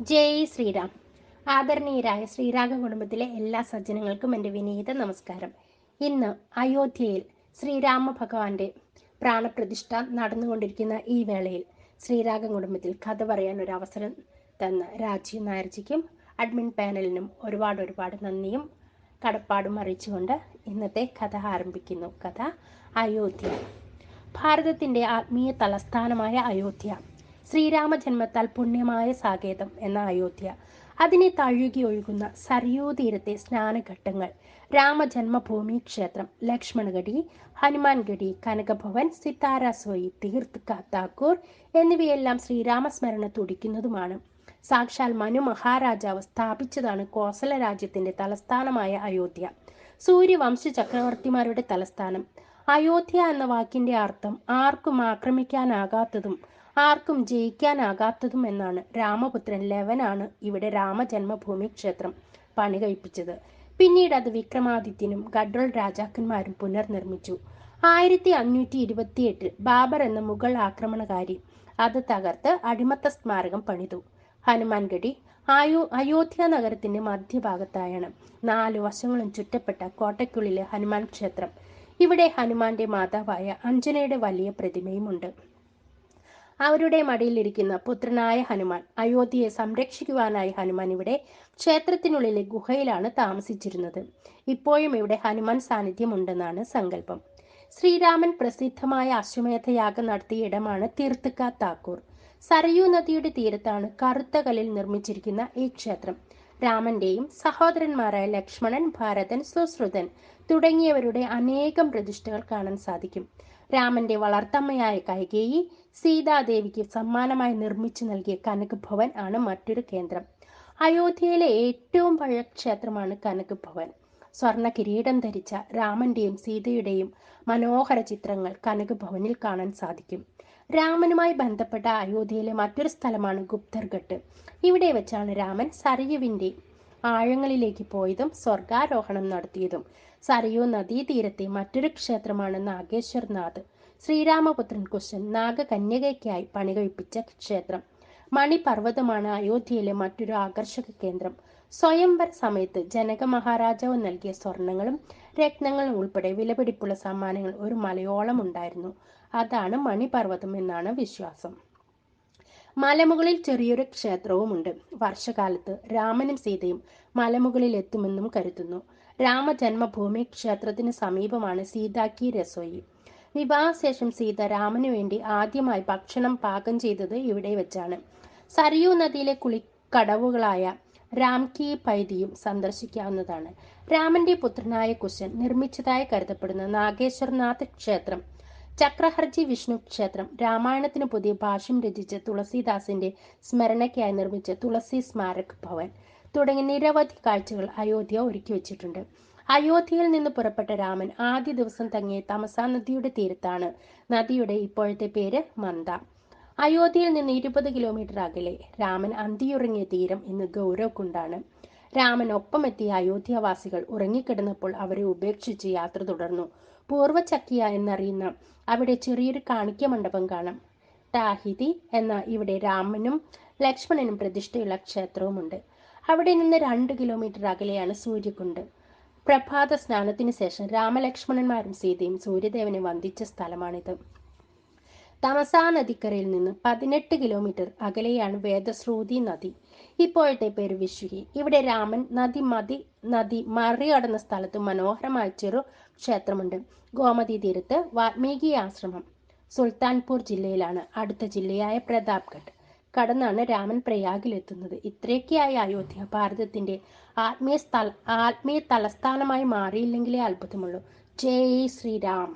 ജയ് ശ്രീരാം. ആദരണീയരായ ശ്രീരാഗ കുടുംബത്തിലെ എല്ലാ സജ്ജനങ്ങൾക്കും എന്റെ വിനീത നമസ്കാരം. ഇന്ന് അയോധ്യയിൽ ശ്രീരാമ ഭഗവാന്റെ പ്രാണപ്രതിഷ്ഠ നടന്നുകൊണ്ടിരിക്കുന്ന ഈ വേളയിൽ ശ്രീരാഗ കുടുംബത്തിൽ കഥ പറയാൻ ഒരു അവസരം തന്ന രാജീവ് നായർജിക്കും അഡ്മിൻ പാനലിനും ഒരുപാട് ഒരുപാട് നന്ദിയും കടപ്പാടും അറിയിച്ചുകൊണ്ട് ഇന്നത്തെ കഥ ആരംഭിക്കുന്നു. കഥ അയോധ്യ. ഭാരതത്തിന്റെ ആത്മീയ തലസ്ഥാനമായ അയോധ്യ. ശ്രീരാമജന്മത്താൽ പുണ്യമായ സാകേതം എന്ന അയോധ്യ. അതിനെ തഴുകി ഒഴുകുന്ന സരയൂ തീരത്തെ സ്നാനഘട്ടങ്ങൾ. രാമജന്മഭൂമി ക്ഷേത്രം ലക്ഷ്മണഗഡി ഹനുമാൻഗഡി കനകഭവൻ സിത്താരാസോയി തീർത്ത് താക്കൂർ എന്നിവയെല്ലാം ശ്രീരാമസ്മരണ തുടിക്കുന്നതുമാണ്. സാക്ഷാൽ മനു മഹാരാജാവ് സ്ഥാപിച്ചതാണ് കോസല രാജ്യത്തിന്റെ തലസ്ഥാനമായ അയോധ്യ. സൂര്യവംശ ചക്രവർത്തിമാരുടെ തലസ്ഥാനം. അയോധ്യ എന്ന വാക്കിന്റെ അർത്ഥം ആർക്കും ആക്രമിക്കാനാകാത്തതും ആർക്കും ജയിക്കാനാകാത്തതും എന്നാണ്. രാമപുത്രൻ ലെവനാണ് ഇവിടെ രാമജന്മഭൂമി ക്ഷേത്രം പണി കഴിപ്പിച്ചത്. പിന്നീട് അത് വിക്രമാദിത്യനും ഗഡ്വൾ രാജാക്കന്മാരും പുനർനിർമ്മിച്ചു. ആയിരത്തി അഞ്ഞൂറ്റി ഇരുപത്തി എട്ടിൽ ബാബർ എന്ന മുഗൾ ആക്രമണകാരി അത് തകർത്ത് അടിമത്ത സ്മാരകം പണിതു. ഹനുമാൻഗഡി ആയോ അയോധ്യ നഗരത്തിന്റെ മധ്യഭാഗത്തായാണ് നാല് വശങ്ങളും ചുറ്റപ്പെട്ട കോട്ടയ്ക്കുള്ളിലെ ഹനുമാൻ ക്ഷേത്രം. ഇവിടെ ഹനുമാന്റെ മാതാവായ അഞ്ജനയുടെ വലിയ പ്രതിമയുമുണ്ട്. അവരുടെ മടിയിലിരിക്കുന്ന പുത്രനായ ഹനുമാൻ. അയോധ്യയെ സംരക്ഷിക്കുവാനായി ഹനുമാൻ ഇവിടെ ക്ഷേത്രത്തിനുള്ളിലെ ഗുഹയിലാണ് താമസിച്ചിരുന്നത്. ഇപ്പോഴും ഇവിടെ ഹനുമാൻ സാന്നിധ്യമുണ്ടെന്നാണ് സങ്കല്പം. ശ്രീരാമൻ പ്രസിദ്ധമായ അശ്വമേധയാഗം നടത്തിയ ഇടമാണ് തീർത്ഥക്ക താക്കൂർ. സരയൂ നദിയുടെ തീരത്താണ് കറുത്ത കല്ലിൽ നിർമ്മിച്ചിരിക്കുന്ന ഈ ക്ഷേത്രം. രാമന്റെയും സഹോദരന്മാരായ ലക്ഷ്മണൻ ഭാരതൻ സുശ്രുതൻ തുടങ്ങിയവരുടെ അനേകം പ്രതിഷ്ഠകൾ കാണാൻ സാധിക്കും. രാമന്റെ വളർത്തമ്മയായ കൈകേയി സീതാദേവിക്ക് സമ്മാനമായി നിർമ്മിച്ചു നൽകിയ കനക് ഭവൻ ആണ് മറ്റൊരു കേന്ദ്രം. അയോധ്യയിലെ ഏറ്റവും പഴയ ക്ഷേത്രമാണ് കനക് ഭവൻ സ്വർണ കിരീടം ധരിച്ച രാമന്റെയും സീതയുടെയും മനോഹര ചിത്രങ്ങൾ കനക് ഭവനിൽ കാണാൻ സാധിക്കും. രാമനുമായി ബന്ധപ്പെട്ട അയോധ്യയിലെ മറ്റൊരു സ്ഥലമാണ് ഗുപ്തർഘട്ട്. ഇവിടെ വെച്ചാണ് രാമൻ സരയുവിന്റെ ആഴങ്ങളിലേക്ക് പോയതും സ്വർഗാരോഹണം നടത്തിയതും. സരയൂ നദീതീരത്തെ മറ്റൊരു ക്ഷേത്രമാണ് നാഗേശ്വർനാഥ് ശ്രീരാമപുത്രൻ കുശൻ നാഗകന്യകയ്ക്കായി പണികഴിപ്പിച്ച ക്ഷേത്രം. മണിപർവതമാണ് അയോധ്യയിലെ മറ്റൊരു ആകർഷക കേന്ദ്രം. സ്വയംവര സമയത്ത് ജനക മഹാരാജാവ് നൽകിയ സ്വർണങ്ങളും രത്നങ്ങളും ഉൾപ്പെടെ വിലപിടിപ്പുള്ള സമ്മാനങ്ങൾ ഒരു മലയോളം ഉണ്ടായിരുന്നു. അതാണ് മണിപർവതം എന്നാണ് വിശ്വാസം. മലമുകളിൽ ചെറിയൊരു ക്ഷേത്രവുമുണ്ട്. വർഷകാലത്ത് രാമനും സീതയും മലമുകളിൽ എത്തുമെന്നും കരുതുന്നു. രാമജന്മഭൂമി ക്ഷേത്രത്തിന് സമീപമാണ് സീതാക്കി രസോയി. വിവാഹശേഷം സീത രാമനു വേണ്ടി ആദ്യമായി ഭക്ഷണം പാകം ചെയ്തത് ഇവിടെ വെച്ചാണ്. സരയൂ നദിയിലെ കുളിക്കടവുകളായ രാംകി പൈതിയും സന്ദർശിക്കാവുന്നതാണ്. രാമന്റെ പുത്രനായ കുശൻ നിർമ്മിച്ചതായി കരുതപ്പെടുന്ന നാഗേശ്വർനാഥ് ക്ഷേത്രം ചക്രഹർജി വിഷ്ണു ക്ഷേത്രം രാമായണത്തിന് പുതിയ ഭാഷ്യം രചിച്ച തുളസീദാസിന്റെ സ്മരണയ്ക്കായി നിർമ്മിച്ച തുളസി സ്മാരക് ഭവൻ തുടങ്ങി നിരവധി കാഴ്ചകൾ അയോധ്യ ഒരുക്കി വെച്ചിട്ടുണ്ട്. അയോധ്യയിൽ നിന്ന് പുറപ്പെട്ട രാമൻ ആദ്യ ദിവസം തങ്ങിയ തമസാ നദിയുടെ തീരത്താണ്. നദിയുടെ ഇപ്പോഴത്തെ പേര് മന്ദ. അയോധ്യയിൽ നിന്ന് ഇരുപത് കിലോമീറ്റർ അകലെ രാമൻ അന്തിയുറങ്ങിയ തീരം ഇന്ന് ഗൗരവക്കുണ്ടാണ് രാമൻ ഒപ്പമെത്തിയ അയോധ്യവാസികൾ ഉറങ്ങിക്കിടന്നപ്പോൾ അവരെ ഉപേക്ഷിച്ച് യാത്ര തുടർന്നു. പൂർവചക്കിയ എന്നറിയുന്ന അവിടെ ചെറിയൊരു കാണിക്ക മണ്ഡപം കാണാം. താഹിതി എന്ന ഇവിടെ രാമനും ലക്ഷ്മണനും പ്രതിഷ്ഠയുള്ള ക്ഷേത്രവുമുണ്ട്. അവിടെ നിന്ന് രണ്ട് കിലോമീറ്റർ അകലെയാണ് സൂര്യകുണ്ട്. പ്രഭാത സ്നാനത്തിന് ശേഷം രാമലക്ഷ്മണന്മാരും സീതയും സൂര്യദേവനെ വന്ദിച്ച സ്ഥലമാണിത്. തമസാ നദിക്കരയിൽ നിന്ന് പതിനെട്ട് കിലോമീറ്റർ അകലെയാണ് വേദശ്രൂതി നദി. ഇപ്പോഴത്തെ പേര് വിശുഹി ഇവിടെ രാമൻ നദി മതി നദി മറികടന്ന സ്ഥലത്ത് മനോഹരമായ ചെറു ക്ഷേത്രമുണ്ട്. ഗോമതി തീരത്ത് വാൽമീകി ആശ്രമം. സുൽത്താൻപൂർ ജില്ലയിലാണ്. അടുത്ത ജില്ലയായ പ്രതാപ്ഗഡ്. കടന്നാണ് രാമൻ പ്രയാഗിലെത്തുന്നത്. ഇത്രയൊക്കെയായ അയോധ്യ ഭാരതത്തിന്റെ ആത്മീയ സ്ഥല ആത്മീയ തലസ്ഥാനമായി മാറിയില്ലെങ്കിലേ അത്ഭുതമുള്ളൂ. ജയ് ശ്രീരാം.